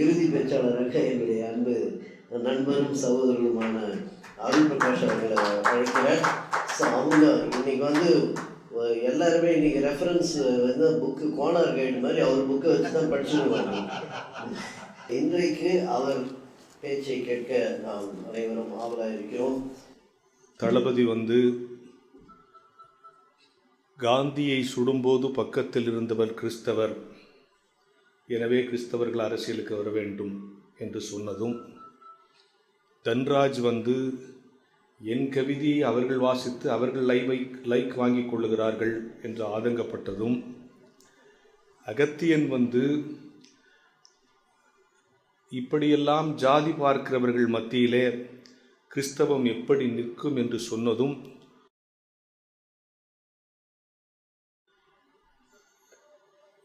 இறுதி பேச்சாளராக என்னுடைய அன்பு நண்பரும் சகோதரருமான அருள் பிரகாஷ் அவர்களை அழைக்கிறேன். ஸோ அவங்க இன்னைக்கு வந்து எல்லாருமே இன்னைக்கு ரெஃபரன்ஸ் வந்து புக்கு கோனார் கைடு மாதிரி அவர் புக்கை வச்சு தான் படிச்சுருவாங்க இன்றைக்கு அவர் பேச்சை கேட்க நாம் அனைவரும் ஆவலாக இருக்கிறோம் தளபதி வந்து காந்தியை சுடும்போது பக்கத்தில் இருந்தவர் கிறிஸ்தவர். எனவே கிறிஸ்தவர்கள் அரசியலுக்கு வர வேண்டும் என்று சொன்னதும் தன்ராஜ் வந்து என் கவிதையை அவர்கள் வாசித்து அவர்கள் லைவை லைக் வாங்கிக் கொள்ளுகிறார்கள் என்று ஆதங்கப்பட்டதும் அகத்தியன் வந்து இப்படியெல்லாம் ஜாதி பார்க்கிறவர்கள் மத்தியிலே கிறிஸ்தவம் எப்படி நிற்கும்? என்று சொன்னதும்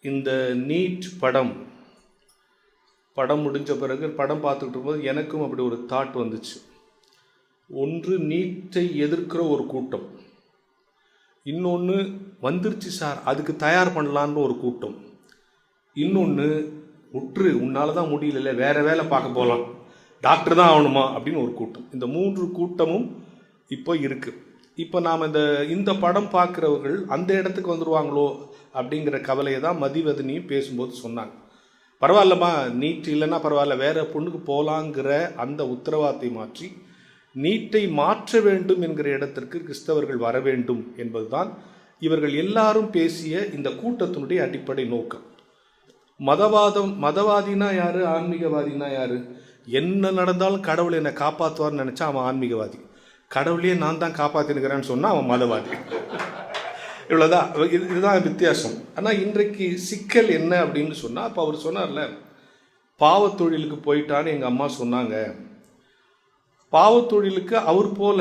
இந்த நீட் படம் படம் முடிஞ்ச பிறகு படம் பார்த்துக்கிட்டு இருக்கும்போது எனக்கும் அப்படி ஒரு தாட் வந்துச்சு. ஒன்று நீட்டை எதிர்க்கிற ஒரு கூட்டம் இன்னொன்று வந்துருச்சு சார் அதுக்கு தயார் பண்ணலான்னு ஒரு கூட்டம் இன்னொன்று உற்று உன்னால தான் முடியல வேற வேலை பார்க்க போகலாம் டாக்டர் தான் ஆகணுமா அப்படின்னு ஒரு கூட்டம். இந்த மூன்று கூட்டமும் இப்போ இருக்குது இப்போ நாம் இந்த இந்த படம் பார்க்குறவர்கள் அந்த இடத்துக்கு வந்துடுவாங்களோ அப்படிங்கிற கவலையை தான் மதிவதனியும் பேசும்போது சொன்னாங்க. பரவாயில்லம்மா நீட் இல்லைன்னா பரவாயில்ல வேறு பொண்ணுக்கு போகலாங்கிற அந்த உத்தரவாதத்தை மாற்றி நீட்டை மாற்ற வேண்டும் என்கிற இடத்திற்கு கிறிஸ்தவர்கள் வர வேண்டும் என்பதுதான் இவர்கள் எல்லாரும் பேசிய இந்த கூட்டத்தினுடைய அடிப்படை நோக்கம். மதவாதம் மதவாதினா யார் ஆன்மீகவாதினா யார்? என்ன நடந்தாலும் கடவுள் என்னை காப்பாற்றுவார்னு நினச்சா அவன் ஆன்மீகவாதி. கடவுளையே நான் தான் காப்பாற்றினுக்கிறேன்னு சொன்னால் அவன் மதவாதி. இவ்வளோதான் இது இதுதான் வித்தியாசம். ஆனால் இன்றைக்கு சிக்கல் என்ன அப்படின்னு சொன்னால் அப்போ அவர் சொன்னார்ல பாவத்தொழிலுக்கு போயிட்டான்னு எங்கள் அம்மா சொன்னாங்க. பாவத்தொழிலுக்கு அவர் போல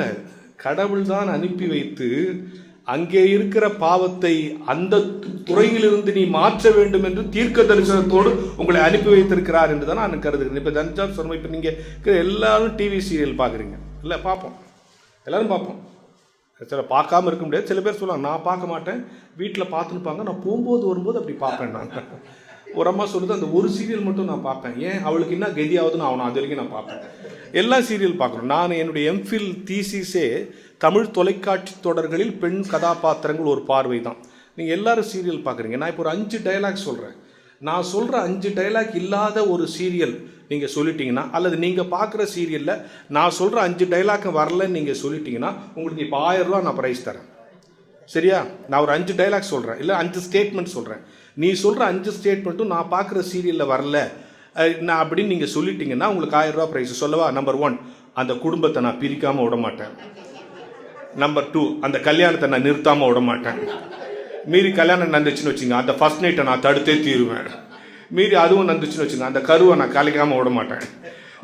கடவுள் தான் அனுப்பி வைத்து அங்கே இருக்கிற பாவத்தை அந்த து- துறையிலிருந்து நீ மாற்ற வேண்டும் என்று தீர்க்க தரிசனத்தோடு உங்களை அனுப்பி வைத்திருக்கிறார் என்று தான் நான் கருதுகிறேன். இப்போ தஞ்சாவூர் சொன்ன இப்போ நீங்கள் எல்லாரும் டிவி சீரியல் பார்க்குறீங்க. இல்லை பார்ப்போம். எல்லோரும் பார்ப்போம். சில பார்க்காம இருக்க முடியாது. சில பேர் சொல்லுவாங்க நான் பார்க்க மாட்டேன். வீட்டில் பார்த்துருப்பாங்க நான் போகும்போது வரும்போது அப்படி பார்ப்பேன் நான். ஒரு அம்மா சொல்லுது அந்த ஒரு சீரியல் மட்டும் நான் பார்ப்பேன். ஏன்? அவளுக்கு என்ன கதியாவதுன்னு ஆகுதுன்னு அவனை அது வரைக்கும் நான் பார்ப்பேன். எல்லா சீரியல் பார்க்குறோம். நான் என்னுடைய எம்ஃபில் தீசிஸே தமிழ் தொலைக்காட்சி தொடர்களில் பெண் கதாபாத்திரங்கள் ஒரு பார்வை தான். நீங்கள் எல்லாரும் சீரியல் பார்க்குறீங்க. நான் இப்போ ஒரு அஞ்சு டயலாக் சொல்கிறேன் நான் சொல்கிற அஞ்சு டயலாக் இல்லாத ஒரு சீரியல் நீங்கள் சொல்லிட்டீங்கன்னா அல்லது நீங்கள் பார்க்குற சீரியலில் நான் சொல்கிற அஞ்சு டைலாக் வரலன்னு நீங்கள் சொல்லிட்டீங்கன்னா உங்களுக்கு இப்போ ஆயிரம் ரூபா நான் ப்ரைஸ் தரேன். சரியா? நான் ஒரு அஞ்சு டைலாக் சொல்கிறேன் இல்லை அஞ்சு ஸ்டேட்மெண்ட் சொல்கிறேன் நீ சொல்கிற அஞ்சு ஸ்டேட்மெண்ட்டும் நான் பார்க்குற சீரியலில் வரல. நான் அப்படின்னு நீங்கள் சொல்லிட்டீங்கன்னா உங்களுக்கு ஆயிரம் ரூபா ப்ரைஸ் சொல்லவா? நம்பர் ஒன் அந்த குடும்பத்தை நான் பிரிக்காமல் விட மாட்டேன். நம்பர் டூ அந்த கல்யாணத்தை நான் நிறுத்தாமல் விட மாட்டேன். மீறி கல்யாணம் நடந்துச்சுன்னு வச்சுங்க அந்த ஃபர்ஸ்ட் நைட்டை நான் தடுத்தே தீருவேன். மீறி அதுவும் நடந்துச்சுன்னு வச்சுங்க அந்த கருவை நான் கலைக்காமல் விட மாட்டேன்.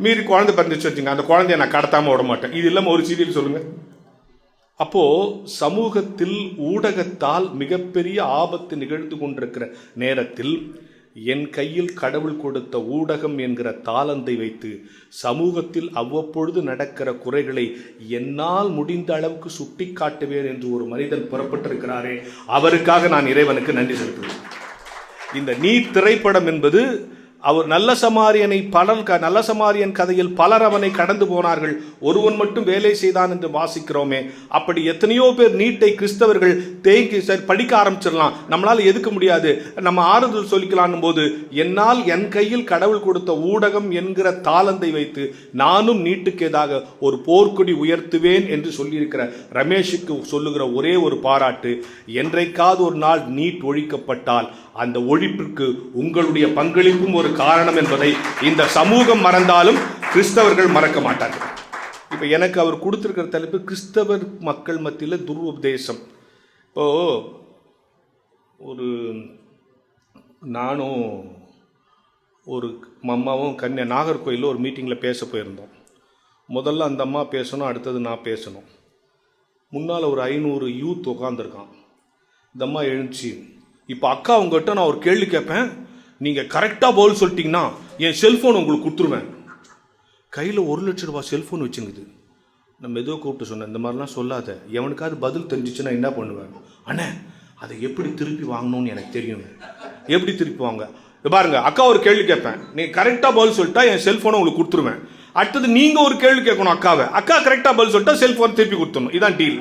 மீறி குழந்தை பிறந்துச்சு வச்சுங்க அந்த குழந்தைய நான் கடத்தாமல் விட மாட்டேன். இது இல்லாமல் ஒரு சீரியல் சொல்லுங்கள் அப்போது சமூகத்தில் ஊடகத்தால் மிகப்பெரிய ஆபத்து நிகழ்ந்து கொண்டிருக்கிற நேரத்தில் என் கையில் கடவுள் கொடுத்த ஊடகம் என்கிற தாளந்தை வைத்து சமூகத்தில் அவ்வப்பொழுது நடக்கிற குறைகளை என்னால் முடிந்த அளவுக்கு சுட்டி காட்டுவேன் என்று ஒரு மனிதன் புறப்பட்டிருக்கிறாரே அவருக்காக நான் இறைவனுக்கு நன்றி செலுத்துவேன். இந்த நீட் திரைப்படம் என்பது அவர் நல்ல சமாரியனை பலர் க- நல்ல சமாரியன் கதையில் பலர் அவனை கடந்து போனார்கள். ஒருவன் மட்டும் வேலை செய்தான் என்று வாசிக்கிறோமே. அப்படி எத்தனையோ பேர் நீட்டை கிறிஸ்தவர்கள் தேங்கி சரி படிக்க ஆரம்பிச்சிடலாம். நம்மளால் எதுக்க முடியாது. நம்ம ஆறுதல் சொல்லிக்கலான்னும் போது என்னால் என் கையில் கடவுள் கொடுத்த ஊடகம் என்கிற தாளந்தை வைத்து நானும் நீட்டுக்கு எதாக ஒரு போர்க்கொடி உயர்த்துவேன் என்று சொல்லியிருக்கிற ரமேஷுக்கு சொல்லுகிற ஒரே ஒரு பாராட்டு என்றைக்காவது ஒரு நாள் நீட் ஒழிக்கப்பட்டால் அந்த ஒழிப்பிற்கு உங்களுடைய பங்களிப்பும் ஒரு காரணம் என்பதை இந்த சமூகம் மறந்தாலும் கிறிஸ்தவர்கள் மறக்க மாட்டார்கள். இப்போ எனக்கு அவர் கொடுத்துருக்கிற தலைப்பு கிறிஸ்தவர் மக்கள் மத்தியில் துருபதேசம். இப்போ ஒரு நானும் ஒரு அம்மாவும் கன்னியா நாகர்கோயிலில் ஒரு மீட்டிங்கில் பேச போயிருந்தோம். முதல்ல அந்த அம்மா பேசணும் அடுத்தது நான் பேசணும். முன்னால் ஒரு ஐநூறு யூத் உட்காந்துருக்கான் இந்த அம்மா எழுந்துச்சு. இப்போ அக்கா உங்ககிட்ட நான் ஒரு கேள்வி கேட்பேன். நீங்கள் கரெக்டாக பதில் சொல்லிட்டீங்கன்னா என் செல்ஃபோன் உங்களுக்கு கொடுத்துருவேன். கையில் ஒரு லட்ச ரூபா செல்ஃபோன் வச்சுங்குது நம்ம ஏதோ கூப்பிட்டு சொன்னேன் இந்த மாதிரிலாம் சொல்லாத. எவனுக்காவது பதில் தெரிஞ்சிச்சுன்னா என்ன பண்ணுவேன்? அண்ணே அதை எப்படி திருப்பி வாங்கணும்னு எனக்கு தெரியும். எப்படி திருப்பி வாங்க? பாருங்க அக்கா ஒரு கேள்வி கேட்பேன். நீ கரெக்டாக பதில் சொல்லிட்டா என் செல்ஃபோனை உங்களுக்கு கொடுத்துருவேன். அடுத்தது நீங்கள் ஒரு கேள்வி கேட்கணும் அக்காவை. அக்கா கரெக்டாக பதில் சொல்லிட்டா செல்ஃபோன் திருப்பி கொடுத்துடணும். இதான் டீல்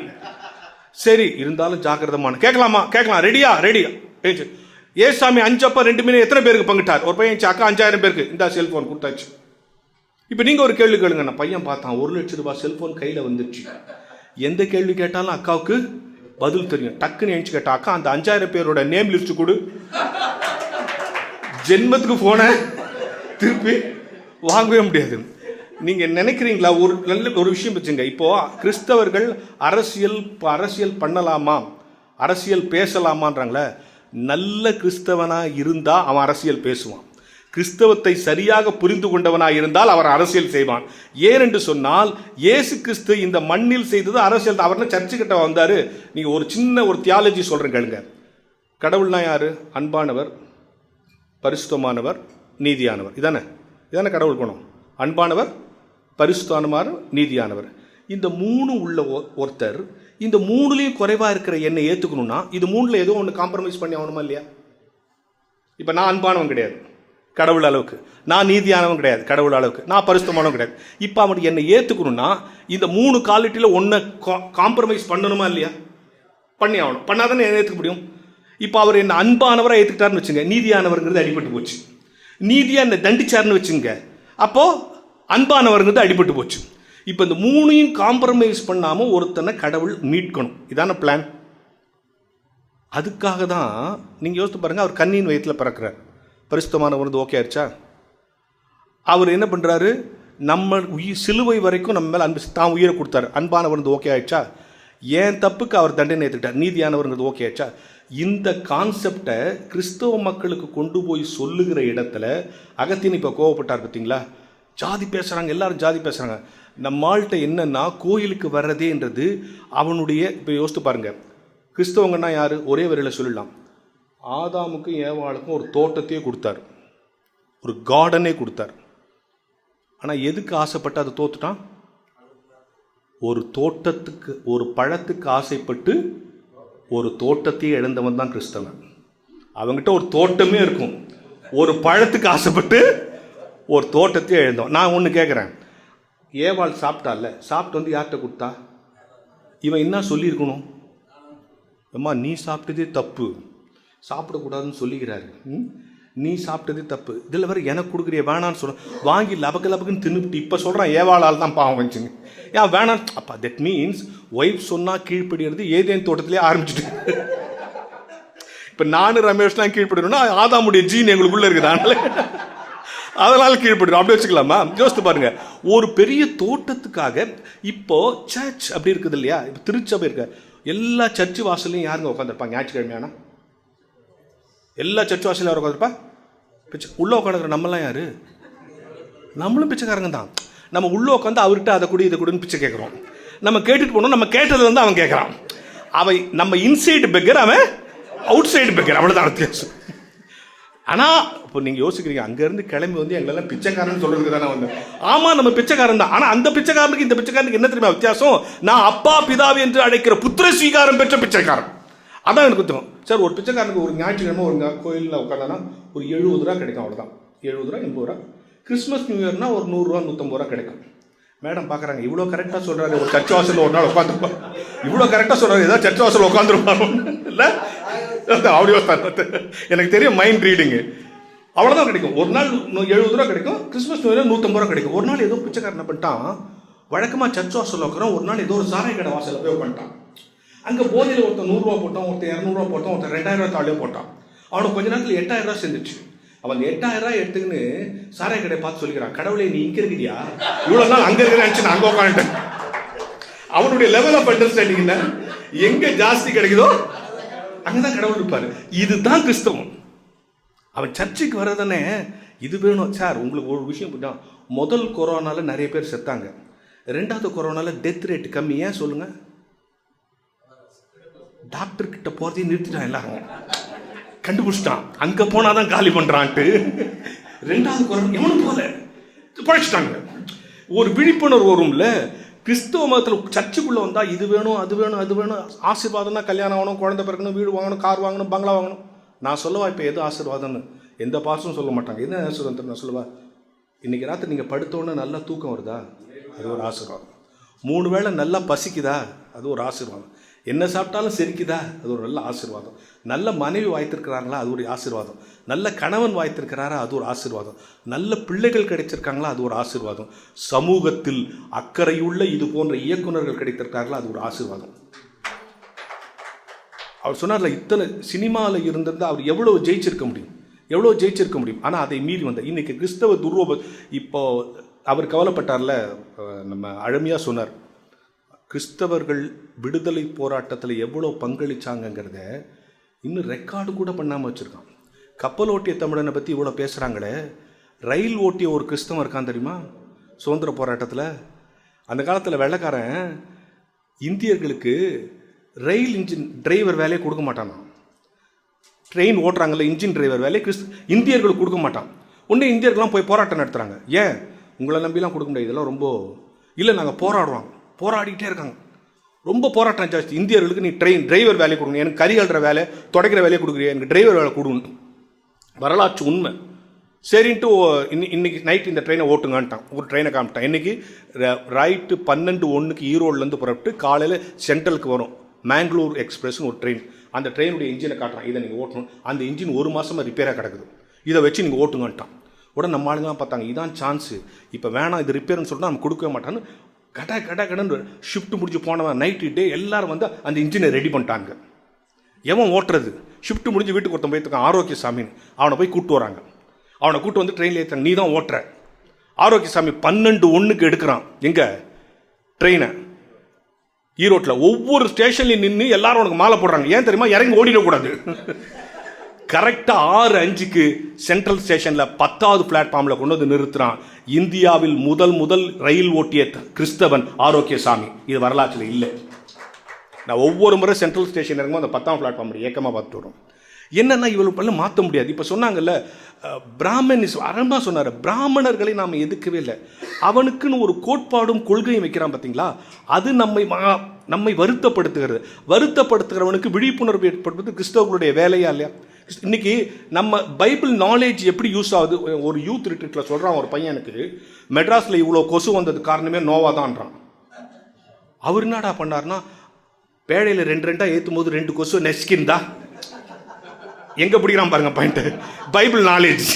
சரி இருந்தாலும் ஜாக்கிரதமான கேட்கலாமா? கேட்கலாம். ரெடியா ரெடியா ஏ ஏசாமி அஞ்சப்பா ரெண்டு மீன் எத்தனை பேருக்கு பங்கிட்டார்? ஒரு பையன் அக்கா அஞ்சாயிரம் பேருக்கு. இந்த செல்போன் கொடுத்தாச்சு. இப்போ நீங்கள் ஒரு கேள்வி கேளுங்க. நான் பையன் பார்த்தான். ஒரு லட்ச ரூபாய் செல்போன் கையில் வந்துடுச்சு எந்த கேள்வி கேட்டாலும் அக்காவுக்கு பதில் தெரியும். டக்குன்னு எழுச்சி கேட்டா அக்கா அந்த அஞ்சாயிரம் பேரோட நேம் லிஸ்ட் கொடு. ஜென்மத்துக்கு போன திருப்பி வாங்கவே முடியாது. நீங்க நினைக்கிறீங்களா? ஒரு நல்ல ஒரு விஷயம் வச்சுங்க. இப்போ கிறிஸ்தவர்கள் அரசியல் அரசியல் பண்ணலாமா? அரசியல் பேசலாமான்றாங்களே. நல்ல கிறிஸ்தவனாக இருந்தால் அவன் அரசியல் பேசுவான். கிறிஸ்தவத்தை சரியாக புரிந்து கொண்டவனாக இருந்தால் அவர் அரசியல் செய்வான். ஏனென்று சொன்னால் இயேசு கிறிஸ்து இந்த மண்ணில் செய்தது அரசியல் தான். சர்ச்சு கிட்ட வந்தார்? நீங்கள் ஒரு சின்ன ஒரு தியாலஜி சொல்கிறேன் கேளுங்க. கடவுள்னா யார்? அன்பானவர் பரிசுத்தமானவர் நீதியானவர். இதானே? இதானே கடவுள் குணம். அன்பானவர் பரிசுத்தானமான நீதியானவர். இந்த மூணு உள்ள ஒ- ஒருத்தர் இந்த மூணுலேயும் குறைவாக இருக்கிற என்னை ஏற்றுக்கணும்னா இது மூணில் ஏதோ ஒன்று காம்ப்ரமைஸ் பண்ணி ஆகணுமா இல்லையா? இப்போ நான் அன்பானவன் கிடையாது. கடவுள் அளவுக்கு. நான் நீதியானவன் கிடையாது. கடவுள் அளவுக்கு. நான் பரிசுத்தமானவன் கிடையாது. இப்போ அவனுக்கு என்னை ஏற்றுக்கணும்னா இந்த மூணு குவாலிட்டியில் ஒன்றை காம்ப்ரமைஸ் பண்ணணுமா இல்லையா? பண்ணி ஆகணும். பண்ணாதானே என்ன ஏற்றுக்க முடியும்? இப்போ அவர் என்ன அன்பானவராக ஏற்றுக்கிட்டாருன்னு வச்சுங்க. நீதியானவருங்கிறது அடிபட்டு போச்சு. நீதியாக என்னை தண்டிச்சாருன்னு வச்சுங்க. அப்போது அன்பானவருங்கிறது அடிபட்டு போச்சு. இப்போ இந்த மூணையும் காம்ப்ரமைஸ் பண்ணாமல் ஒருத்தனை கடவுள் மீட்கணும். இதான பிளான் அதுக்காக தான் நீங்கள் யோசித்து பாருங்கள் அவர் கண்ணின் வயத்தில் பிறக்கிறார். பரிசுத்தமான வந்து ஓகே ஆயிடுச்சா? அவர் என்ன பண்ணுறாரு நம்ம உயிர் சிலுவை வரைக்கும் நம்ம மேலே அன்பு தான் உயிரை கொடுத்தாரு. அன்பானவர் வந்து ஓகே ஆயிடுச்சா? ஏன் தப்புக்கு அவர் தண்டனை ஏற்றுக்கிட்டார் நீதியானவருங்கிறது ஓகே ஆயிடுச்சா? இந்த கான்செப்டை கிறிஸ்தவ மக்களுக்கு கொண்டு போய் சொல்லுகிற இடத்துல அகத்தியன் இப்போ கோவப்பட்டார் பார்த்தீங்களா ஜாதி பேசுகிறாங்க எல்லாரும் ஜாதி பேசுகிறாங்க நம்மாள்கிட்ட என்னன்னா கோயிலுக்கு வர்றதேன்றது அவனுடைய இப்போ யோசித்து பாருங்க. கிறிஸ்தவங்கன்னா யார்? ஒரே வரையில் சொல்லலாம். ஆதாமுக்கும் ஏவாளுக்கும் ஒரு தோட்டத்தையே கொடுத்தார். ஒரு கார்டனே கொடுத்தார். ஆனால் எதுக்கு ஆசைப்பட்டு அதை தோத்துட்டான்? ஒரு தோட்டத்துக்கு ஒரு பழத்துக்கு ஆசைப்பட்டு ஒரு தோட்டத்தையே இழந்தவன் தான் கிறிஸ்தவன். அவங்ககிட்ட ஒரு தோட்டமே இருக்கும். ஒரு பழத்துக்கு ஆசைப்பட்டு ஒரு தோட்டத்தையே இழந்தோம் நான் ஒன்று கேட்குறேன் ஏவாள் சாப்பிட்டால சாப்பிட்டு வந்து யார்கிட்ட கொடுத்தா? இவன் என்ன சொல்லியிருக்கணும்? அம்மா நீ சாப்பிட்டதே தப்பு. சாப்பிடக்கூடாதுன்னு சொல்லிக்கிறாரு. ம்? நீ சாப்பிட்டதே தப்பு. இதில் வர எனக்கு கொடுக்குறிய வேணான்னு சொல்ல வாங்கி லபக்கு லபக்குன்னு தின்னுட்டு இப்போ சொல்கிறான் ஏவாளால் தான் பாவம் வந்துச்சுங்க ஏன் வேணாம் அப்பா தட் மீன்ஸ் ஒய்ஃப் சொன்னால் கீழ்ப்படிறது ஏதேன் தோட்டத்திலே ஆரம்பிச்சுட்டு. இப்போ நானும் ரமேஷ்லாம் கீழ்ப்படினா ஆதாமுடைய ஜீன் எங்களுக்குள்ளே இருக்குது அதனால. அதனால் கீழ்ப்படிடும் அப்படி வச்சுக்கலாமா? யோசித்து பாருங்க. ஒரு பெரிய தோட்டத்துக்காக இப்போ சர்ச் அப்படி இருக்குது இல்லையா? இப்போ திருச்சபை இருக்க. எல்லா சர்ச்சு வாசல்லையும் யாருங்க உட்காந்துருப்பாங்க ஞாயிற்றுக்கிழமையானா எல்லா சர்ச் வாசலையும் யார் உட்காந்துருப்பா பிச்சை உள்ளே உட்காந்துக்கிற நம்மளாம் யாரு? நம்மளும் பிச்சைக்காரங்க தான். நம்ம உள்ளே உட்காந்து அவர்கிட்ட அதை கொடு இதை கொடுன்னு பிச்சை கேட்குறோம். நம்ம கேட்டுட்டு போனோம் நம்ம கேட்டது வந்து அவன் கேட்குறான். அவன் நம்ம இன்சைடு பெக்கர் அவன் அவுட் சைடு பெக்கர் அவ்வளோதான் வித்தியாசம் ஆனால் இப்போ நீங்கள் யோசிக்கிறீங்க அங்கேருந்து கிளம்பி வந்து எங்களெல்லாம் பிச்சைக்காரன் சொல்கிறதுக்கு தானே வந்தேன். ஆமாம் நம்ம பிச்சைக்காரன் தான். ஆனால் அந்த பிச்சைக்காரனுக்கு இந்த பிச்சைக்காரனுக்கு என்ன தெரியுமா வித்தியாசம்? நான் அப்பா பிதாவி என்று அழைக்கிற புத்திர ஸ்வீகாரம் பெற்ற பிச்சைக்காரன். அதான் எனக்கு தெரியும் சார் ஒரு பிச்சைக்காரனுக்கு ஒரு ஞாயிற்றுக்கிழமை ஒரு கோயிலில் உட்காந்தானா ஒரு எழுபது ரூபா கிடைக்கும் அவ்வளோதான் எழுபது ரூபா எண்பது ரூபா. கிறிஸ்மஸ் நியூ இயர்னா ஒரு நூறுரூவா நூற்றம்பது ரூபா கிடைக்கும். மேடம் பார்க்குறாங்க இவ்வளோ கரெக்டாக சொல்கிறாரு ஒரு சர்ச் வாசலில் ஒரு நாள் உட்காந்துருப்பார் இவ்வளோ கரெக்டாக சொல்கிறாரு ஏதாவது சர்ச் வாசலில் உட்காந்துருப்பாரு இல்லை? ஆடியோ எனக்கு தெரியும் மைண்ட் ரீடிங்கு அவ்வளோதான் கிடைக்கும். ஒரு நாள் எழுபது ரூபா கிடைக்கும். கிறிஸ்மஸ் நியூ இயர் நூற்றம்பது ரூபா கிடைக்கும். ஒரு நாள் ஏதோ பிச்சைக்காரன் பண்ணிட்டான்? வழக்கமாக சர்ச் வாசல் உட்காரம் ஒரு நாள் ஏதோ ஒரு சாராய கடை வாசலில் போய் பண்ணிட்டான் அங்கே போதையில் ஒருத்தன் நூறுரூவா போட்டான் ஒருத்தன் இரநூறுவா போட்டான் ஒருத்தன் ரெண்டாயிரம் ரூபா தாளியோ போட்டான். அவனுக்கு கொஞ்ச நேரத்தில் எட்டாயிரம் ரூபா சேர்ந்துச்சு. அவன் எட்டாயிரம் ரூபாய் எடுத்துக்கின்னு சாராய கடையை பார்த்து சொல்லிக்கிறான் கடவுளே நீ இங்கே இருக்கிறியா இவ்வளோ நாள் அங்கே இருக்கிறேன் நினச்சி நான் அங்கே உட்காந்துட்டேன் அவனுடைய லெவல் ஆஃப் அண்டர்ஸ்டாண்டிங் என்ன? எங்கே ஜாஸ்தி கிடைக்குதோ அங்கே தான் கடவுள் இருப்பார். இதுதான் கிறிஸ்தவம். அவன் சர்ச்சுக்கு வர்றதானே இது வேணும். சார் உங்களுக்கு ஒரு விஷயம் புரியும் முதல் கொரோனால நிறைய பேர் செத்தாங்க. ரெண்டாவது கொரோனால டெத் ரேட் கம்மி. ஏன் சொல்லுங்க? டாக்டர் கிட்ட போறதையும் நிறுத்திட்டான் எல்லாரும். கண்டுபிடிச்சிட்டான். அங்க போனாதான் காலி பண்றான்ட்டு. ரெண்டாவது கொரோனா எவனும் போல பழைச்சிட்டாங்க ஒரு விழிப்புணர்வு வரும்ல கிறிஸ்துவ மதத்தில் சர்ச்சுக்குள்ளே வந்தால் இது வேணும் அது வேணும் அது வேணும். ஆசீர்வாதம்னா கல்யாணம் ஆகணும் குழந்தை பிறக்கணும் வீடு வாங்கணும் கார் வாங்கணும் பங்களா வாங்கணும். நான் சொல்லவா இப்போ எது ஆசீர்வாதம்னு? எந்த பாசமும் சொல்ல மாட்டாங்க. என்ன ஆசீர்வாதம் நான் சொல்லுவா? இன்னைக்கு ராத்திரி நீங்கள் படுத்தோன்னே நல்லா தூக்கம் வருதா? அது ஒரு ஆசீர்வாதம். மூணு வேளை நல்லா பசிக்குதா? அது ஒரு ஆசீர்வாதம். என்ன சாப்பிட்டாலும் செரிக்குதா? அது ஒரு நல்ல ஆசீர்வாதம். நல்ல மனைவி வாய்த்திருக்கிறாங்களா அது ஒரு ஆசீர்வாதம். நல்ல கணவன் வாய்த்திருக்கிறாரா அது ஒரு ஆசீர்வாதம். நல்ல பிள்ளைகள் கிடைச்சிருக்காங்களா அது ஒரு ஆசீர்வாதம். சமூகத்தில் அக்கறையுள்ள இது போன்ற இயக்குனர்கள் கிடைத்திருக்காங்களா அது ஒரு ஆசீர்வாதம். அவர் சொன்னார்ல இத்தனை சினிமாவில் இருந்திருந்தால் அவர் எவ்வளோ ஜெயிச்சிருக்க முடியும்? எவ்வளோ ஜெயிச்சிருக்க முடியும்? ஆனால் அதை மீறி வந்த இன்றைக்கி கிறிஸ்தவ துர்வோப இப்போ அவர் கவலைப்பட்டார்ல நம்ம அழமையாக சொன்னார் கிறிஸ்தவர்கள் விடுதலை போராட்டத்தில் எவ்வளோ பங்களிச்சாங்கங்கிறத இன்னும் ரெக்கார்டு கூட பண்ணாமல் வச்சுருக்கான். கப்பல் ஓட்டிய தமிழனை பற்றி இவ்வளோ பேசுகிறாங்களே ரயில் ஓட்டிய ஒரு கிறிஸ்தவன் இருக்கான் தெரியுமா? சுதந்திர போராட்டத்தில். அந்த காலத்தில் வெள்ளக்காரன் இந்தியர்களுக்கு ரயில் இன்ஜின் டிரைவர் வேலையை கொடுக்க மாட்டானான் ட்ரெயின் ஓட்டுறாங்கல்ல இன்ஜின் டிரைவர் வேலையை கிறிஸ்து இந்தியர்களுக்கு கொடுக்க மாட்டான். உடனே இந்தியர்கள்லாம் போய் போராட்டம் நடத்துகிறாங்க ஏன்? உங்களை நம்பிலாம் கொடுக்க முடியாது. இதெல்லாம் ரொம்ப இல்லை நாங்கள் போராடுறோம். போராடிக்கிட்டே இருக்காங்க. ரொம்ப போராட்டம் ஜாஸ்தி. இந்தியர்களுக்கு நீ ட்ரெயின் டிரைவர் வேலையை கொடுக்கணும். எனக்கு கறி அழுற வேலை தொடக்கிற வேலையை கொடுக்குறியா? எனக்கு டிரைவர் வேலை கொடுக்கணும் வரலாற்று உண்மை. சரின்ட்டு ஓ- இன்னி இன்னைக்கு நைட் இந்த ட்ரெயினை ஓட்டுங்கன்ட்டான். ஒரு ட்ரெயினை காமிட்டான் இன்னைக்கு ரைட்டு பன்னெண்டு ஒன்றுக்கு ஈரோடுலேருந்து புறப்பட்டு காலையில் சென்ட்ரலுக்கு வரும். மேங்களூர் எக்ஸ்பிரஸ்னு ஒரு ட்ரெயின் அந்த ட்ரெயினுடைய இன்ஜினை காட்டுறான். இதை நீங்கள் ஓட்டணும். அந்த இன்ஜின் ஒரு மாதமாக ரிப்பேராக கிடக்குது. இதை வச்சு நீங்கள் ஓட்டுங்கன்ட்டான். உடனே நம்ம ஆளுங்க பார்த்தாங்க இதான் சான்ஸு இப்போ வேணாம் இது ரிப்பேர்னு சொல்லிட்டு நம்ம கொடுக்கவே மாட்டான்னு கட கட கடன்னு ஷிஃப்ட் முடிஞ்சு போனவன் நைட்டு டே எல்லாரும் வந்து அந்த இன்ஜினை ரெடி பண்ணிட்டாங்க. எவன் ஓட்டுறது? ஷிஃப்ட் முடிஞ்சு வீட்டுக்கு ஒருத்தன் போயிருக்கான் ஆரோக்கிய சாமின்னு அவனை போய் கூப்பிட்டு வராங்க. அவனை கூட்டு வந்து ட்ரெயினில் ஏற்றாங்க நீ தான் ஓட்டுற. ஆரோக்கிய சாமி பன்னெண்டு ஒன்றுக்கு எடுக்கிறான். எங்கே? ட்ரெயினை ஈரோட்டில். ஒவ்வொரு ஸ்டேஷன்லையும் நின்று எல்லாரும் உனக்கு மாலை போடுறாங்க. ஏன் தெரியுமா? இறங்கி ஓடிடக்கூடாது. கரெக்டாக ஆறு அஞ்சுக்கு சென்ட்ரல் ஸ்டேஷனில் பத்தாவது பிளாட்ஃபார்மில் கொண்டு வந்து நிறுத்துகிறான் இந்தியாவில் முதல் முதல் ரயில் ஓட்டிய கிறிஸ்தவன் ஆரோக்கியசாமி. இது வரலாற்றில் இல்லை. நான் ஒவ்வொரு முறை சென்ட்ரல் ஸ்டேஷன் இறங்கும்போது அந்த பத்தாம் பிளாட்ஃபார்ம் ஏக்கமாக பார்த்துட்டு வரும். என்னென்னா இவ்வளவு பண்ண மாற்ற முடியாது. இப்போ சொன்னாங்கல்ல பிராமணிஸ் அரம்பா சொன்னார். பிராமணர்களை நாம் எதுக்கவே இல்லை. அவனுக்குன்னு ஒரு கோட்பாடும் கொள்கையும் வைக்கிறான் பார்த்தீங்களா அது நம்மை மா- நம்மை வருத்தப்படுத்துகிறது. வருத்தப்படுத்துகிறவனுக்கு விழிப்புணர்வு ஏற்படுத்துவது கிறிஸ்தவர்களுடைய வேலையா இல்லையா? இன்னைக்கு நம்ம பைபிள் நாலேஜ் எப்படி யூஸ் ஆகுது? ஒரு யூத் ரிட்ரீட்டில் சொல்கிறான் ஒரு பையனுக்கு மெட்ராஸில் இவ்வளோ கொசு வந்தது காரணமே நோவா தான்றான் அவர் என்னடா பண்ணார்னா பேழையில் ரெண்டு ரெண்டாக ஏற்றும் போது ரெண்டு கொசு நெஸ்கின்தா எங்கே பிடிக்கிறான் பாருங்க பாயிண்ட்டு பைபிள் நாலேஜ்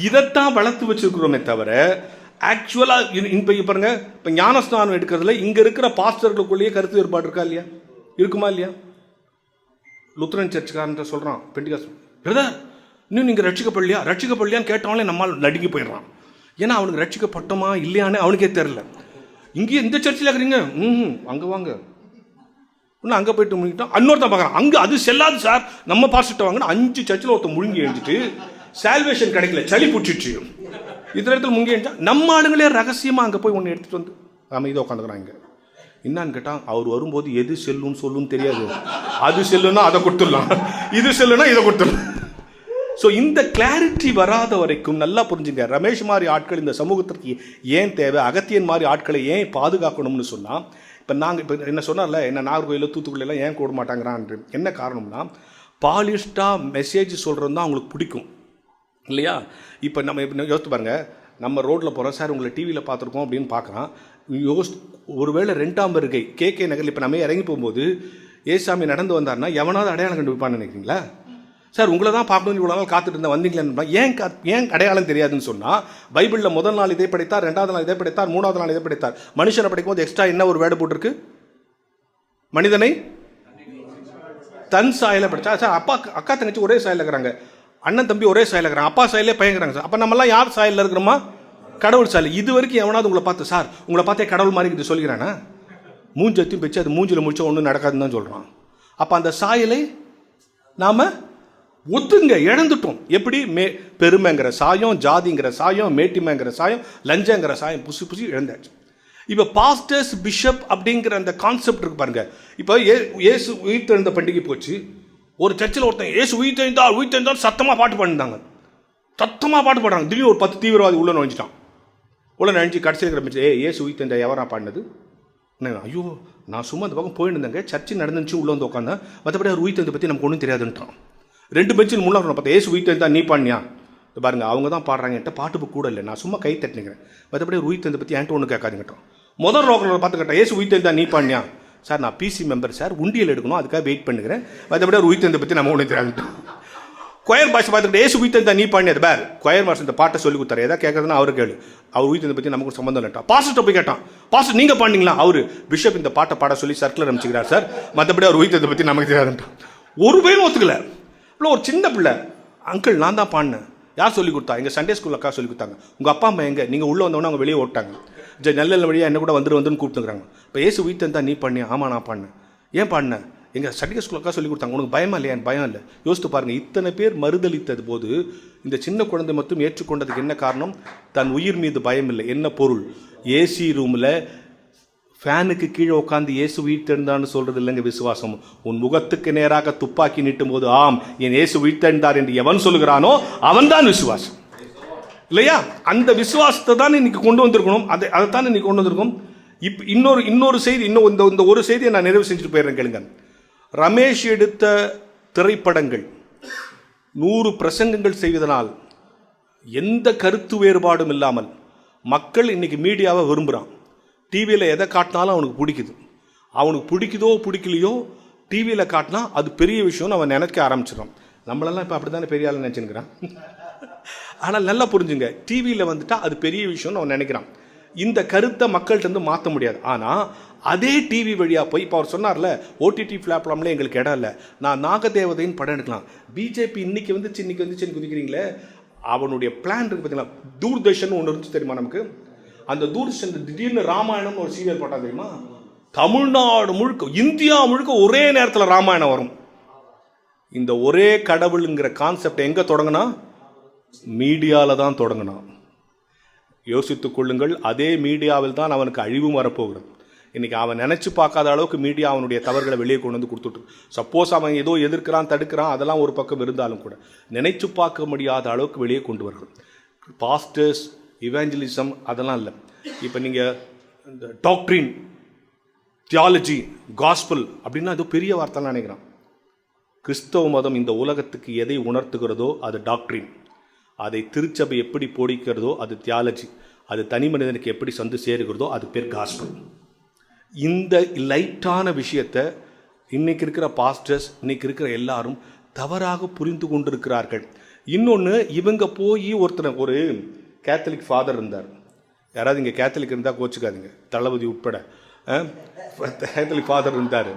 இதைத்தான் வளர்த்து வச்சிருக்கிறோமே தவிர ஆக்சுவலாக இப்போ பாருங்க இப்போ ஞானஸ்நானம் எடுக்கிறதுல இங்கே இருக்கிற பாஸ்டர்களுக்குள்ளேயே கருத்து வேறுபாடு இருக்கா இல்லையா? இருக்குமா இல்லையா? லுத்ரன் சர்ச்சுக்காரன் சொல்கிறான் பெண்டிகாஸ் பிரதர் இன்னும் நீங்கள் ரட்சிக்கப்படலையா? ரட்சிக்கப்படலையான்னு கேட்டவனே நம்மால் நடுங்கி போயிடுறான். ஏன்னா அவனுக்கு ரட்சிக்கப்பட்டோமா இல்லையான்னு அவனுக்கே தெரில இங்கேயே இந்த சர்ச்சில் இருக்கிறீங்க? ம் அங்கே வாங்க. இன்னும் அங்கே போயிட்டு முழுங்கிட்டோம். இன்னொருத்தன் பார்க்குறான். அங்கே அது செல்லாது சார் நம்ம பாஸ்ட்டு வாங்கினா அஞ்சு சர்ச்சில் ஒருத்தன் முழுங்கி எழுந்துட்டு சால்வேஷன் கிடைக்கல சளி பிடிச்சிச்சு இத்தனை இடத்துல முங்கி எழுந்தா நம்ம ஆளுங்களே ரகசியமாக அங்கே போய் ஒன்று எடுத்துகிட்டு வந்து அமைதியாக உட்காந்துக்கிறாங்க இங்கே. என்னன்னு கேட்டால் அவர் வரும்போது எது செல்லுன்னு சொல்லுன்னு தெரியாது. அது செல்லுன்னா அதை கொடுத்துடலாம். இது செல்லுன்னா இதை கொடுத்துடலாம். ஸோ இந்த கிளாரிட்டி வராத வரைக்கும் நல்லா புரிஞ்சுங்க. ரமேஷ் மாதிரி ஆட்கள் இந்த சமூகத்திற்கு ஏன் தேவை? அகத்தியன் மாதிரி ஆட்களை ஏன் பாதுகாக்கணும்னு சொன்னால் இப்போ நாங்கள் இப்போ என்ன சொன்னார்ல என்ன நாகர்கோயிலில் தூத்துக்குடியெல்லாம் ஏன் கூட மாட்டாங்கிறான்னு என்ன காரணம்னா பாலிஷ்டாக மெசேஜ் சொல்கிறது தான் அவங்களுக்கு பிடிக்கும். இல்லையா? இப்போ நம்ம இப்போ யோசித்து பாருங்க. நம்ம ரோட்டில் போகிறோம் சார் உங்களை டிவியில் பார்த்துருக்கோம் அப்படின்னு பார்க்குறான். யோஸ் ஒருவேளை ரெண்டாம் வருகை கே கே நகரில் இப்போ நம்ம இறங்கி போகும்போது ஏசாமி நடந்து வந்தார்னா எவனாவது அடையாளம் கண்டுபிடிப்பான்னு நினைக்கிறீங்களா? சார் உங்களை தான் பார்க்கணும்னு இவ்வளோ நாள் காத்துட்டு இருந்தேன் வந்தீங்களேன்னு ஏன் ஏன் அடையாளம் தெரியாதுன்னு சொன்னால் பைபிளில் முதல் நாள் இதை படைத்தார் ரெண்டாவது நாள் இதை படைத்தார் மூணாவது நாள் இதை படைத்தார். மனுஷனை படைக்கும் போது எக்ஸ்ட்ரா என்ன ஒரு வேடு போட்டிருக்கு? மனிதனை தன் சாயல படித்தா சார் அப்பா அக்கா தங்கச்சி ஒரே சாயல இருக்கிறாங்க. அண்ணன் தம்பி ஒரே சாயல இருக்கிறாங்க. அப்பா சாயலே பயங்கிறாங்க சார். அப்போ நம்மலாம் யார் சாயலில் இருக்கிறோமா? கடவுள் சாயல் இது வரைக்கும் எவனாவது உங்களை பார்த்து சார் உங்களை பார்த்தே கடவுள் மாதிரி இது சொல்கிறானா? மூஞ்சத்தையும் வச்சு அது மூஞ்சில் முடிச்சா ஒன்றும் நடக்காதுன்னு தான் சொல்கிறான் அப்போ அந்த சாயலை நாம் ஒத்துங்க இழந்துட்டோம். எப்படி? மே பெருமைங்கிற சாயம் ஜாதிங்கிற சாயம் மேட்டிமைங்கிற சாயம் லஞ்சங்கிற சாயம் புசு புசி இழந்தாச்சு. இப்போ பாஸ்டர்ஸ் பிஷப் அப்படிங்கிற அந்த கான்செப்ட் இருக்கு பாருங்க. இப்போ ஏ ஏசு உயிர்த்தெழுந்த பண்டிகை போச்சு. ஒரு சர்ச்சில் ஒருத்தன் ஏசு உயிர்த்தெழுந்தார் உயிர்த்தெழுந்தார் சத்தமாக பாட்டு பாடினாங்க. சத்தமாக பாட்டு பாடுறாங்க. திடீர்னு ஒரு பத்து தீவிரவாதி உள்ள நுழைஞ்சிட்டான். உள்ள நினச்சி கடைசியில் இருக்கிற ஏ ஏசு உயிர்த்தெழுந்த எவரா பாடினது? ஐயோ நான் சும்மா அந்த பக்கம் போயிருந்தேங்க இருந்தேங்க. சர்ச்சு நடந்துச்சு உள்ளே வந்து உட்காந்தேன் மற்றபடி அவர் உயிர்த்தெழுந்த பற்றி நமக்கு ஒன்றும் தெரியாதுன்ட்டான். ரெண்டு பெஞ்சில் முன்னாள் பார்த்தா ஏசு உயிர் தான் நீ பாடினியா? இது பாருங்க அவங்க தான் பாடுறாங்க. என்கிட்ட பாட்டு கூட இல்லை. நான் சும்மா கை தட்டினுக்கிறேன். மற்றபடி உயிர் தந்தை பற்றி என்கிட்ட ஒன்று கேட்காதுங்கட்டோம் முதல் ரோக்கில் பார்த்துக்கிட்டேன் ஏசு உயிர் தான் நீ பாடினியா? சார் நான் பிசி மெம்பர் சார். உண்டியல் எடுக்கணும். அதுக்காக வெயிட் பண்ணுகிறேன். மற்றபடி ஒரு உயிர் தந்தை பற்றி நம்ம ஒன்று தெரியாதுட்டோம் கொயர் பாஷை பார்த்துக்கிட்டு ஏசு உயிர் இருந்தால் நீ பாடினது பேர் கொயர் மாஸ்டர் இந்த பாட்டை சொல்லி கொடுத்தாரு. எதாவது கேட்கறதுனா அவர் கேளு. அவர் உயிர் பற்றி நமக்கு சம்மந்தம் இல்லட்டா பாஸ்டர் போய் கேட்டான். பாஸ்டர் நீங்கள் பாடினீங்களா அவர் பிஷப் இந்த பாட்டை பாட சொல்லி சர்க்கிள் அனுப்பிச்சிக்கிறார் சார் மற்றபடி அவர் உயிர் பற்றி நமக்கு தெரியாதுன்ட்டான். ஒரு பேரும் ஒத்துக்கல. இல்லை ஒரு சின்ன பிள்ளை. அங்கிள் நான் தான் பாடினேன். யார் சொல்லி கொடுத்தா? எங்கள் சண்டே ஸ்கூல் அக்கா சொல்லி கொடுத்தாங்க. உங்கள் அப்பா அம்மா எங்கே? நீங்கள் உள்ளே வந்தவொடனே அவங்க வெளியே ஓட்டாங்க. ஜ நல்ல வழியாக என்ன கூட வந்துட்டு வந்துன்னு கூப்பிட்டுக்கிறாங்க இப்போ ஏசு உயிர் இருந்தால் நீ பண்ணியா? ஆமாம் நான் பாடினேன். ஏன் பாடினேன்? எங்கள் சண்டே ஸ்கூல் அக்கா சொல்லி கொடுத்தாங்க உனக்கு பயமா இல்லையா? பயம் இல்லை. யோசித்து பாருங்கள் இத்தனை பேர் மறுதளித்தது போது இந்த சின்ன குழந்தை மட்டும் ஏற்றுக்கொண்டதுக்கு என்ன காரணம்? தன் உயிர் மீது பயம் இல்லை. என்ன பொருள்? ஏசி ரூமில் ஃபேனுக்கு கீழே உட்காந்து இயேசு உயிர்த்தெழுந்தான்னு சொல்றது இல்லைங்க விசுவாசம். உன் முகத்துக்கு நேராக துப்பாக்கி நீட்டும் போது ஆம் என் இயேசு உயிர்த்தெழுந்தார் என்று எவன் சொல்லுகிறானோ அவன்தான் விசுவாசம். இல்லையா? அந்த விசுவாசத்தை தான் இன்னைக்கு கொண்டு வந்திருக்கணும். அதை அதைத்தான் இன்னைக்கு கொண்டு வந்திருக்கோம். இப்போ இன்னொரு இன்னொரு செய்தி இன்னும் இந்த இந்த ஒரு செய்தியை நான் நிறைவு செஞ்சுட்டு போயிடுறேன் கேளுங்க. ரமேஷ் எடுத்த திரைப்படங்கள் நூறு பிரசங்கங்கள் செய்வதனால் எந்த கருத்து வேறுபாடும் இல்லாமல் மக்கள் இன்னைக்கு மீடியாவை விரும்புகிறான் டிவியில் எதை காட்டினாலும் அவனுக்கு பிடிக்குது. அவனுக்கு பிடிக்குதோ பிடிக்கலையோ டிவியில் காட்டினா அது பெரிய விஷயம்னு அவன் நினைக்க ஆரம்பிச்சிடும் நம்மளெல்லாம் இப்போ அப்படி தானே பெரிய ஆள் நினச்சிருக்கிறான் ஆனால் நல்லா புரிஞ்சுங்க டிவியில் வந்துட்டால் அது பெரிய விஷயம்னு அவன் நினைக்கிறான். இந்த கருத்தை மக்கள்கிட்ட வந்து மாற்ற முடியாது. ஆனால் அதே டிவி வழியாக போய் இப்போ அவர் சொன்னார்ல ஓடிடி பிளாட்ஃபார்ம்ல எங்களுக்கு இடம் இல்லை. நான் நாகதேவதைன்னு படம் எடுக்கலாம். பிஜேபி இன்னைக்கு வந்துச்சு இன்னைக்கு சின்ன குதிக்கிறீங்களே? அவனுடைய பிளான் இருக்குது பார்த்தீங்களா தூர்தர்ஷன் ஒன்று இருந்துச்சு தெரியுமா நமக்கு? அந்த தூர்தர்ஷன் திடீர்னு ராமாயணம்னு ஒரு சீரியல் போட்டால் தெரியுமா? தமிழ்நாடு முழுக்க இந்தியா முழுக்க ஒரே நேரத்தில் ராமாயணம் வரும். இந்த ஒரே கடவுளுங்கிற கான்செப்ட் எங்கே தொடங்கினா? மீடியாவில் தான் தொடங்கினான் யோசித்துக் கொள்ளுங்கள் அதே மீடியாவில் தான் அவனுக்கு அழிவும் வரப்போகிறது. இன்றைக்கி அவன் நினைச்சு பார்க்காத அளவுக்கு மீடியா அவனுடைய தவறுகளை வெளியே கொண்டு வந்து கொடுத்துட்டு சப்போஸ் அவன் ஏதோ எதிர்க்கிறான் தடுக்கிறான் அதெல்லாம் ஒரு பக்கம் இருந்தாலும் கூட நினைச்சு பார்க்க முடியாத அளவுக்கு வெளியே கொண்டு வருகிறது பாஸ்டர்ஸ் இவாஞ்சலிசம் அதெல்லாம் இல்லை. இப்போ நீங்கள் இந்த டாக்ட்ரின் தியாலஜி காஸ்பல் அப்படின்னா அது பெரிய வார்த்தைலாம் நினைக்கிறான். கிறிஸ்தவ மதம் இந்த உலகத்துக்கு எதை உணர்த்துகிறதோ அது டாக்ட்ரின் அதை திருச்சபை எப்படி போடிக்கிறதோ அது தியாலஜி அது தனி மனிதனுக்கு எப்படி சந்து சேருகிறதோ அது பேர் காஸ்பல் இந்த லைட்டான விஷயத்தை இன்றைக்கி இருக்கிற பாஸ்டர்ஸ் இன்றைக்கி இருக்கிற எல்லாரும் தவறாக புரிந்து கொண்டிருக்கிறார்கள். இன்னொன்று இவங்க போய் ஒருத்தனை ஒரு கேத்தலிக் ஃபாதர் இருந்தார். யாராவது இங்கே கேத்தலிக் இருந்தால் கோச்சிக்காதீங்க. தளபதி உட்பட. கேத்தலிக் ஃபாதர் இருந்தார்.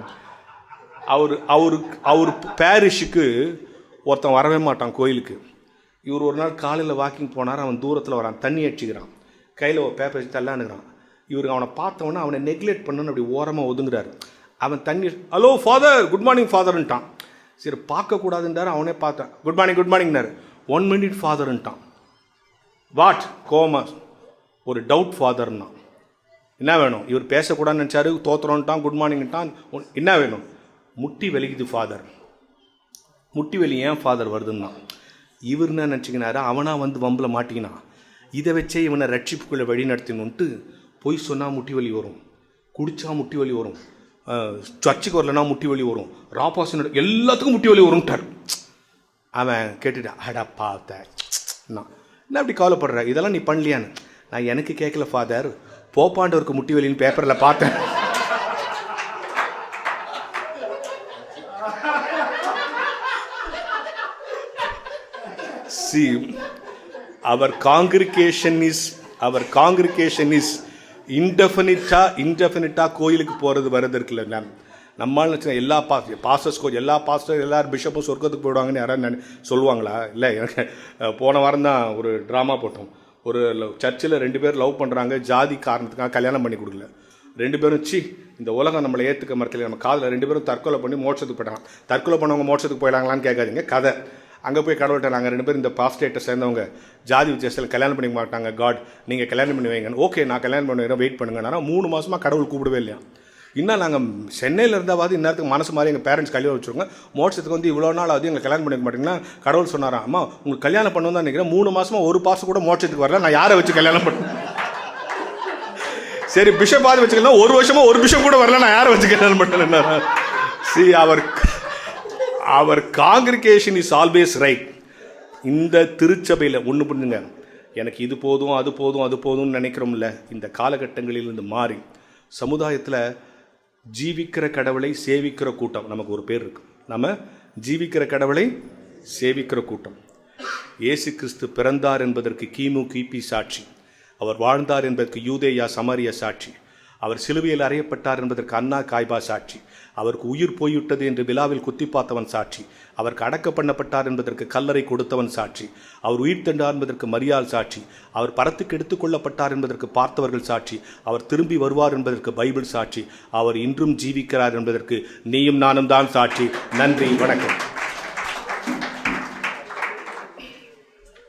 அவர் அவரு அவர் பேரிஷுக்கு ஒருத்தன் வரவே மாட்டான் கோயிலுக்கு. இவர் ஒரு நாள் காலையில் வாக்கிங் போனார் அவன் தூரத்தில் வரான் தண்ணி அடிச்சுக்கிறான். கையில் ஒரு பேப்பர் வச்சு தள்ளானுக்கிறான். இவர் அவனை பார்த்தவொன்னே அவனை நெக்லெக்ட் பண்ணுன்னு அப்படி ஓரமாக ஒதுங்குறாரு. அவன் தண்ணி ஹலோ ஃபாதர் குட் மார்னிங் ஃபாதர்ன்ட்டான் சரி பார்க்கக்கூடாதுன்றார் அவனே பார்த்தான். குட் மார்னிங் குட் மார்னிங்னாரு ஒன் மினிட் ஃபாதர்ன்ட்டான் வாட் கோமஸ் ஒரு டவுட் ஃபாதர்னா என்ன வேணும்? இவர் பேசக்கூடாதுன்னு நினச்சாரு தோத்துறோன்ட்டான் குட் மார்னிங்ட்டான் என்ன வேணும்? முட்டி வலிக்குது ஃபாதர் முட்டி வலி ஏன் ஃபாதர் வருதுன்னா இவர் என்ன நினச்சிக்கினாரு? அவனாக வந்து வம்பில் மாட்டிக்கினான். இதை வச்சே இவனை ரட்சிப்புக்குள்ளே வழி நடத்தினுன்ட்டு பொய் சொன்னால் முட்டி வலி வரும். குடித்தா முட்டி வலி வரும். சர்ச்சுக்கு வரலனா முட்டி வலி வரும். ராபாசனோட எல்லாத்துக்கும் முட்டி வலி வரும்ட்டார். அவன் கேட்டுட்டா அடா பார்த்த நான் என்ன அப்படி கவலைப்படுற? இதெல்லாம் நீ பண்ணலையான்னு? நான் எனக்கு கேட்கல ஃபாதர் போப்பாண்டவருக்கு முட்டி வலின்னு பேப்பரில் பார்த்தேன். See our congregation is our congregation is இன்டெஃபினிட்டாக இன்டெஃபினிட்டாக கோயிலுக்கு போகிறது வர்றது இருக்குல்ல மேம் நம்மளால எல்லா பாஸ் பாஸ்டர்ஸ் கோ எல்லா பாஸ்டர் எல்லாரும் பிஷப்பும் சொர்க்கத்துக்கு போயிடுவாங்கன்னு யாராவது சொல்லுவாங்களா? இல்லை எனக்கு போன வாரம் தான் ஒரு ட்ராமா போட்டோம். ஒரு சர்ச்சில் ரெண்டு பேர் லவ் பண்ணுறாங்க ஜாதி காரணத்துக்காக கல்யாணம் பண்ணி கொடுக்கல. ரெண்டு பேரும் சி இந்த உலகம் நம்மளை ஏற்றுக்க மரத்தில் நம்ம காதில் ரெண்டு பேரும் தற்கொலை பண்ணி மோட்சத்துக்கு போயிட்டாங்க தற்கொலை பண்ணவங்க மோட்சத்துக்கு போயிடாங்களான்னு கேட்காதீங்க கதை. அங்கே போய் கடவுள்கிட்ட நாங்கள் ரெண்டு பேரும் இந்த பாஸ்டேட்டை சேர்ந்தவங்க ஜாதி வித்தியாசத்தில் கல்யாணம் பண்ணிக்க மாட்டாங்க காட் நீங்கள் கல்யாணம் பண்ணி வைங்கன்னு. ஓகே நான் கல்யாணம் பண்ணுவேன் வெயிட் பண்ணுங்கன்னா மூணு மாதமாக கடவுள் கூப்பிடவே இல்லையா? இன்னும் நாங்கள் சென்னையில் இருந்தாவது இந்நேரத்துக்கு மனசு மாதிரி எங்கள் பேரண்ட்ஸ் கல்யாணம் வச்சுருங்க மோட்சத்துக்கு வந்து இவ்வளோ நாள் அதையும் எங்கள் கல்யாணம் பண்ணிக்க மாட்டீங்கன்னா கடவுள் சொன்னாராம் அம்மா உங்களுக்கு கல்யாணம் பண்ணணும் தான் நினைக்கிறேன். மூணு மாதமாக ஒரு பாசம் கூட மோட்சத்துக்கு வரல. நான் யாரை வச்சு கல்யாணம் பண்ண சரி பிஷப்பாவது வச்சுக்கலாம். ஒரு வருஷமாக ஒரு பிஷப் கூட வரல. நான் யாரை வச்சு கல்யாணம் பண்ணல see our our congregation is always right இந்த திருச்சபையில் ஒன்று பண்ணுங்க எனக்கு இது போதும் அது போதும் அது போதும்னு நினைக்கிறோம்ல இந்த காலகட்டங்களில் இருந்து மாறி சமுதாயத்தில் ஜீவிக்கிற கடவுளை சேவிக்கிற கூட்டம் நமக்கு ஒரு பேர் இருக்கு. நம்ம ஜீவிக்கிற கடவுளை சேவிக்கிற கூட்டம். இயேசு கிறிஸ்து பிறந்தார் என்பதற்கு கிமு கிபி சாட்சி. அவர் வாழ்ந்தார் என்பதற்கு யூதேயா சமரிய சாட்சி. அவர் சிலுவையில் அறையப்பட்டார் என்பதற்கு அண்ணா காய்பா சாட்சி. அவருக்கு உயிர் போய்விட்டது என்று விழாவில் குத்தி பார்த்தவன் சாட்சி. அவருக்கு அடக்க பண்ணப்பட்டார் என்பதற்கு கல்லறை கொடுத்தவன் சாட்சி. அவர் உயிர் தண்டார் என்பதற்கு மரியாள் சாட்சி. அவர் பரத்துக்கு எடுத்துக்கொள்ளப்பட்டார் என்பதற்கு பார்த்தவர்கள் சாட்சி. அவர் திரும்பி வருவார் என்பதற்கு பைபிள் சாட்சி. அவர் இன்றும் ஜீவிக்கிறார் என்பதற்கு நீயும் நானும் தான் சாட்சி. நன்றி வணக்கம்.